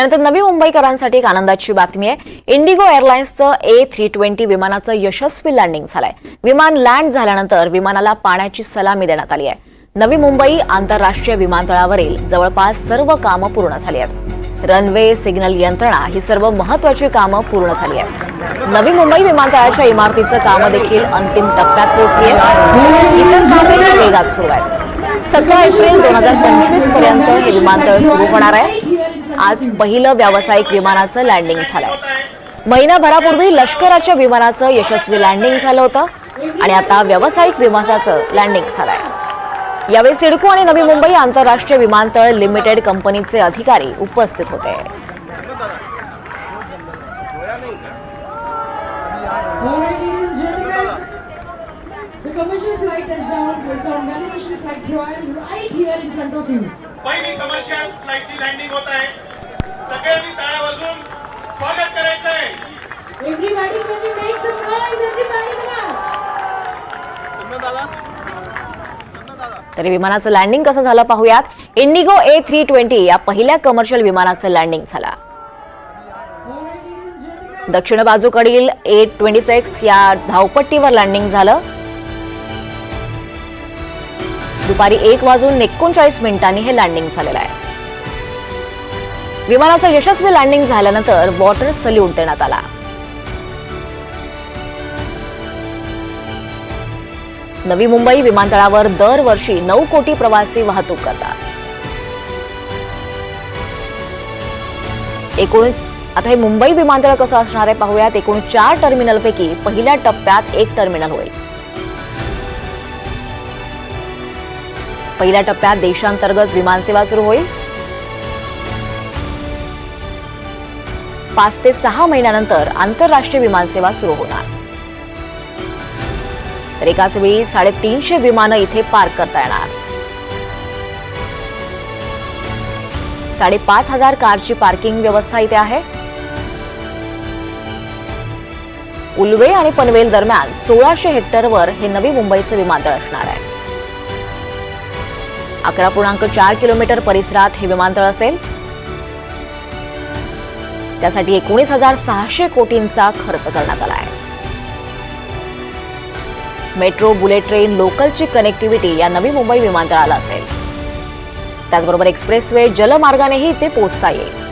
यानंतर नवी मुंबईकरांसाठी एक आनंदाची बातमी आहे. इंडिगो एअरलाइन्सचं ए थ्री ट्वेंटी विमानाचं यशस्वी लँडिंग झालंय. विमान लँड झाल्यानंतर विमानाला पाण्याची सलामी देण्यात आली आहे. नवी मुंबई आंतरराष्ट्रीय विमानतळावरील जवळपास सर्व कामं पूर्ण झाली आहेत. रनवे सिग्नल यंत्रणा ही सर्व महत्वाची कामं पूर्ण झाली आहेत. नवी मुंबई विमानतळाच्या इमारतीचं कामं देखील अंतिम टप्प्यात पोहोचली आहेत. इतर कामे वेगात सुरू आहेत. सतरा एप्रिल दोन हजार पंचवीसपर्यंत हे विमानतळ सुरू होणार आहे. आज पहिलं व्यावसायिक विमानाचं लँडिंग झालंय महिनाभरापूर्वी लष्कराच्या विमानाचं यशस्वी लँडिंग झालं होतं आणि आता व्यावसायिक विमानाचं लँडिंग झालंय यावेळी सिडको आणि नवी मुंबई आंतरराष्ट्रीय विमानतळ लिमिटेड कंपनीचे अधिकारी उपस्थित होते commercial flight. It's on validation flight right here in front of you. पहिली कमर्शियल फ्लाईटची लँडिंग होत आहे सगळ्यांनी टाळ्या वाजवून स्वागत करायचं आहे you make some noise? Everybody, come on. तरी विमानाचं लँडिंग कसं झालं पाहूयात? इंडिगो ए थ्री ट्वेंटी या पहिल्या कमर्शियल विमानाचं लँडिंग झालं. दक्षिण बाजूकडील ए ट्वेंटी सिक्स या धावपट्टीवर लँडिंग झालं. दुपारी एक वाजून एकोणचाळीस मिनिटांनी हे लँडिंग झालेलं आहे. विमानाचं यशस्वी लँडिंग झाल्यानंतर वॉटर सल्यूट देण्यात आला. नवी मुंबई विमानतळावर दरवर्षी नऊ कोटी प्रवासी वाहतूक करतात. एकूण आता हे मुंबई विमानतळ कसं असणार आहे पाहूयात. एकूण चार टर्मिनलपैकी पहिल्या टप्प्यात एक टर्मिनल होईल. पहिल्या टप्प्यात देशांतर्गत विमानसेवा सुरू होईल. पाच ते सहा महिन्यानंतर आंतरराष्ट्रीय विमानसेवा सुरू होणार. तर एकाच वेळी साडेतीनशे विमानं इथे पार्क करता येणार. साडेपाच हजार कारची पार्किंग व्यवस्था इथे आहे. उलवे आणि पनवेल दरम्यान सोळाशे हेक्टरवर हे नवी मुंबईचे विमानतळ असणार आहे. अकरा पूर्णांक चार किलोमीटर परिसरात हे विमानतळ असेल. त्यासाठी एकोणीस हजार सहाशे कोटींचा खर्च करण्यात आला आहे मेट्रो बुलेट ट्रेन लोकलची कनेक्टिव्हिटी या नवी मुंबई विमानतळाला असेल. त्याचबरोबर एक्सप्रेसवे जलमार्गानेही ते पोहोचता येईल.